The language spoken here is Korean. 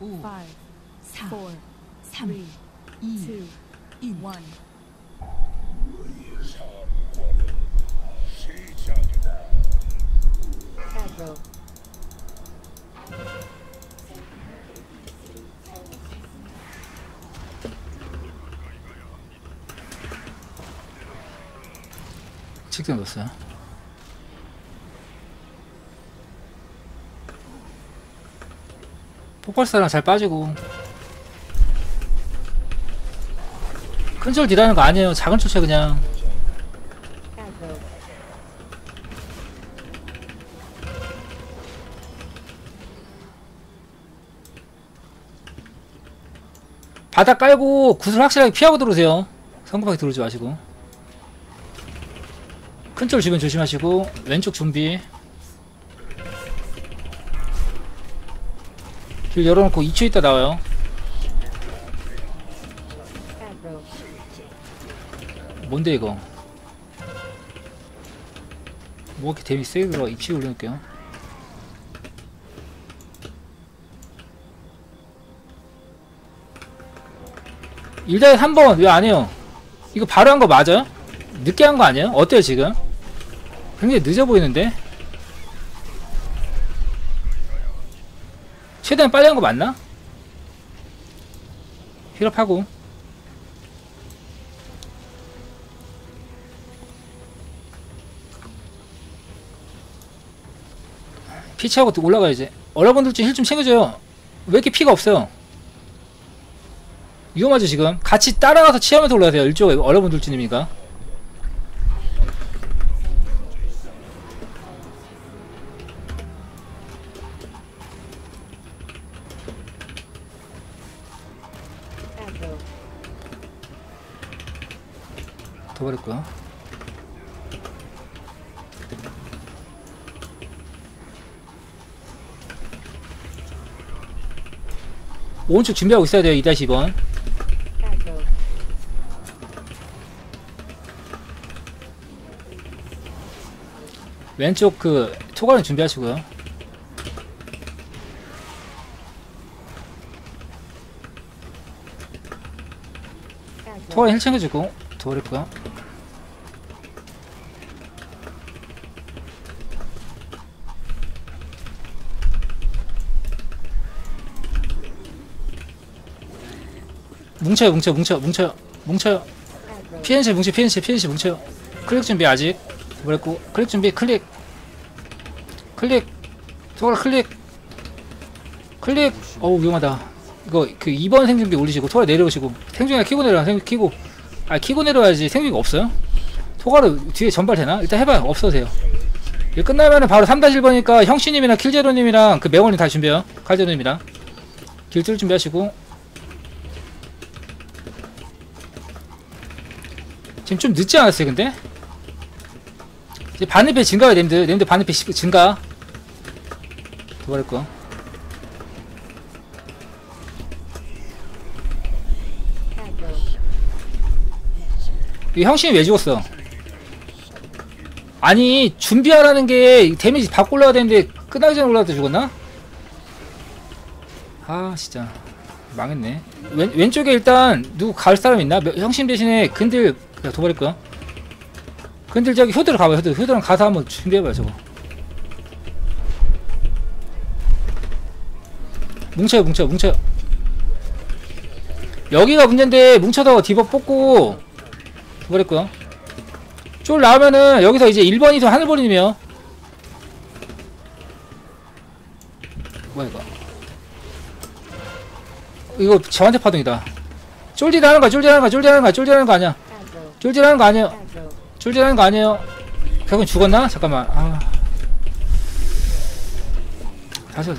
5, five, 4, four, 3, three, 2, two, 1. one. Aggro. 직전 넣었어요. 폭발사랑 잘 빠지고 큰절 딜하는 거 아니에요. 작은 쫓아 그냥. 바닥 깔고 구슬 확실하게 피하고 들어오세요. 성급하게 들어오지 마시고 큰절 주변 조심하시고 왼쪽 준비 길 열어놓고 2초 있다 나와요. 뭔데 이거? 뭐 이렇게 데미 세게 들어? 입시 올려놓을게요. 일단 한번 왜 안 해요? 이거 바로 한 거 맞아요? 늦게 한 거 아니에요? 어때요 지금? 굉장히 늦어 보이는데? 최대한 빨리 한 거 맞나? 힐업하고 피치하고 올라가야지. 여러분들 좀 힐 좀 챙겨줘요. 왜 이렇게 피가 없어요? 위험하죠 지금. 같이 따라가서 치하면서 올라야 돼요. 일조가 여러분들 쯤이니까. 거야. 오른쪽 준비하고 있어야 돼요. 2-2번. Aggro. 왼쪽 그 토가는 준비하시고요. 토가는 힐 챙겨주고 더 거야. 뭉쳐요, 뭉쳐, 뭉쳐, 뭉쳐요, 뭉쳐요. 피엔시 뭉쳐, 피엔시, 피엔시 뭉쳐요. 클릭 준비 아직. 뭐랬고, 클릭 준비, 클릭. 클릭. 토가 클릭. 클릭. 어우, 위험하다. 이거 그 2번 생존기 올리시고, 토가 내려오시고, 생존기가 키고 내려와, 생존기 키고. 아, 키고 내려와야지 생존기가 없어요? 토가로 뒤에 전발 되나? 일단 해봐요. 없어도 돼요. 이거 끝나면은 바로 3-1번이니까 형씨님이랑 킬제로님이랑 그 명원님 다 준비해요. 칼제로님이랑. 길줄 준비하시고. 지금 좀 늦지 않았어요, 근데? 이제 반대패 증가가 님들. 님들 시- 증가. 도발할 거. 이 형신이 왜 죽었어? 아니 준비하라는 게 데미지 받고 올라야 되는데 끝나기 전에 올라갈 때 죽었나? 아 진짜 망했네 왼, 왼쪽에 일단 누구 갈 사람 있나? 몇- 형신 대신에 근들 그냥 도발할 거야 근들 저기 효도로 가봐요 효도 효도랑 가서 한번 준비해봐요 저거 뭉쳐요 뭉쳐 뭉쳐요 여기가 문제인데 뭉쳐다가 디버 뽑고 도발했고요. 쫄 나오면은 여기서 이제 1번이서 하늘 버리님이요. 뭐야 이거? 이거 저한테 파동이다. 쫄딜 하는 거야 쫄딜 하는 거야 쫄딜 하는 거야 쫄딜 하는 거 아니야. 쫄딜 하는 거 아니에요. 쫄딜 하는 거 아니에요. 결국은 죽었나? 잠깐만. 아. 다시